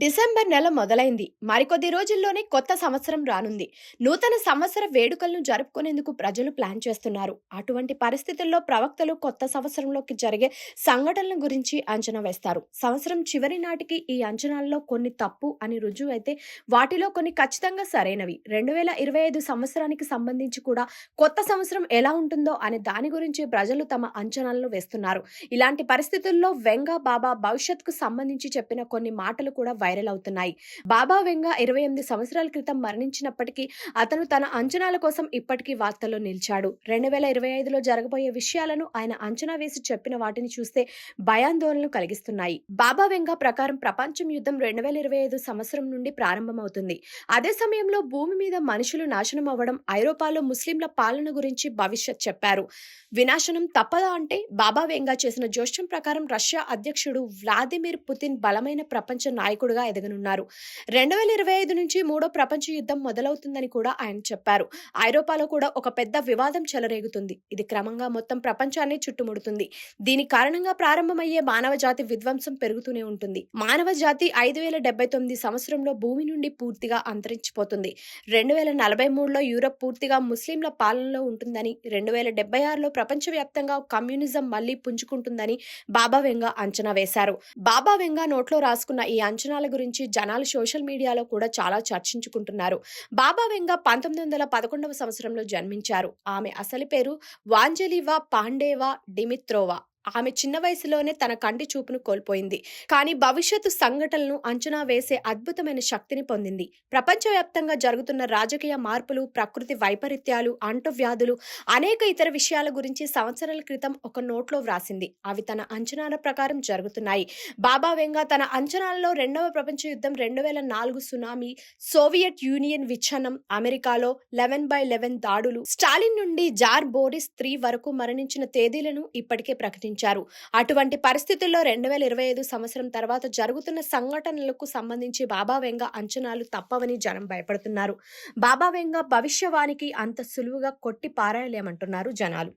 December నెల మొదలైంది. మరికొద్ది రోజుల్లోనే కొత్త సంవత్సరం రానుంది. నూతన సంవత్సర వేడుకలను జరుపుకునేందుకు ప్రజలు ప్లాన్ చేస్తున్నారు. అటువంటి పరిస్థితుల్లో ప్రవక్తలు కొత్త సంవత్సరంలోకి జరిగే సంఘటనల గురించి అంచనా వేస్తారు. సంవత్సరం చివరి నాటికి ఈ అంచనాల్లో కొన్ని తప్పు అని రుజువు అయితే వాటిలో కొన్ని ఖచ్చితంగా సరైనవి. రెండు వేల ఇరవై ఐదు సంవత్సరానికి సంబంధించి కూడా కొత్త సంవత్సరం ఎలా ఉంటుందో అనే దాని గురించి ప్రజలు తమ అంచనాలను వేస్తున్నారు. ఇలాంటి పరిస్థితుల్లో వెంగ బాబా భవిష్యత్తుకు సంబంధించి చెప్పిన కొన్ని మాటలు కూడా వైరల్ అవుతున్నాయి. బాబా వెంగ ఇరవై ఎనిమిది సంవత్సరాల క్రితం మరణించినప్పటికీ అతను తన అంచనాల కోసం ఇప్పటికీ వార్తల్లో నిలిచాడు. రెండు వేల ఇరవై ఐదులో జరగబోయే విషయాలను ఆయన అంచనా వేసి చెప్పిన వాటిని చూస్తే భయాందోళనలు కలిగిస్తున్నాయి. బాబా వెంగ ప్రకారం ప్రపంచం యుద్ధం రెండు వేల ఇరవై ఐదు సంవత్సరం నుండి ప్రారంభమవుతుంది. అదే సమయంలో భూమి మీద మనుషులు నాశనం అవ్వడం ఐరోపాలో ముస్లింల పాలన గురించి భవిష్యత్ చెప్పారు. వినాశనం తప్పదా అంటే బాబా వెంగా చేసిన జోష్యం ప్రకారం రష్యా అధ్యక్షుడు వ్లాదిమిర్ పుతిన్ బలమైన ప్రపంచ నాయకుడు నాయకుడుగా ఎదగనున్నారు. రెండు వేల ఇరవై ఐదు నుంచి మూడో ప్రపంచ యుద్ధం మొదలవుతుందని కూడా ఆయన చెప్పారు. ఐరోపాలో కూడా ఒక పెద్ద వివాదం చెలరేగుతుంది. ఇది క్రమంగా మొత్తం ప్రపంచాన్ని చుట్టుముడుతుంది. దీని కారణంగా ప్రారంభమయ్యే మానవ జాతి విధ్వంసం పెరుగుతూనే ఉంటుంది. మానవ జాతి ఐదు వేల డెబ్బై తొమ్మిది సంవత్సరంలో భూమి నుండి పూర్తిగా అంతరించిపోతుంది. రెండు వేల నలభై మూడులో యూరప్ పూర్తిగా ముస్లింల పాలనలో ఉంటుందని రెండు వేల డెబ్బై ఆరులో ప్రపంచవ్యాప్తంగా కమ్యూనిజం మళ్ళీ పుంజుకుంటుందని బాబా వెంగా అంచనా వేశారు. బాబా వెంగా నోట్లో రాసుకున్న ఈ అంచనాల గురించి జనాలు సోషల్ మీడియాలో కూడా చాలా చర్చించుకుంటున్నారు. బాబా వెంగ పంతొమ్మిది వందల పదకొండవ సంవత్సరంలో జన్మించారు. ఆమె అసలు పేరు వాంజలివా పాండేవా డిమిత్రోవా. ఆమె చిన్న వయసులోనే తన కంటి చూపును కోల్పోయింది. కానీ భవిష్యత్తు సంఘటనలను అంచనా వేసే అద్భుతమైన శక్తిని పొందింది. ప్రపంచవ్యాప్తంగా జరుగుతున్న రాజకీయ మార్పులు ప్రకృతి వైపరీత్యాలు అంటువ్యాధులు అనేక ఇతర విషయాల గురించి సంవత్సరాల క్రితం ఒక నోట్లో వ్రాసింది. అవి తన అంచనాల ప్రకారం జరుగుతున్నాయి. బాబా వెంగా తన అంచనాలలో రెండవ ప్రపంచ యుద్ధం రెండు వేల నాలుగు సునామీ సోవియట్ యూనియన్ విచ్ఛనం అమెరికాలో లెవెన్ బై లెవెన్ దాడులు స్టాలిన్ నుండి జార్ బోరిస్ త్రీ వరకు మరణించిన తేదీలను ఇప్పటికే ప్రకటించారు. అటువంటి పరిస్థితుల్లో రెండు వేల ఇరవై ఐదు సంవత్సరం తర్వాత జరుగుతున్న సంఘటనలకు సంబంధించి బాబా వెంగ అంచనాలు తప్పవని జనం భయపడుతున్నారు. బాబా వెంగ భవిష్యవాణికి అంత సులువుగా కొట్టి పారాయలేమంటున్నారు జనాలు.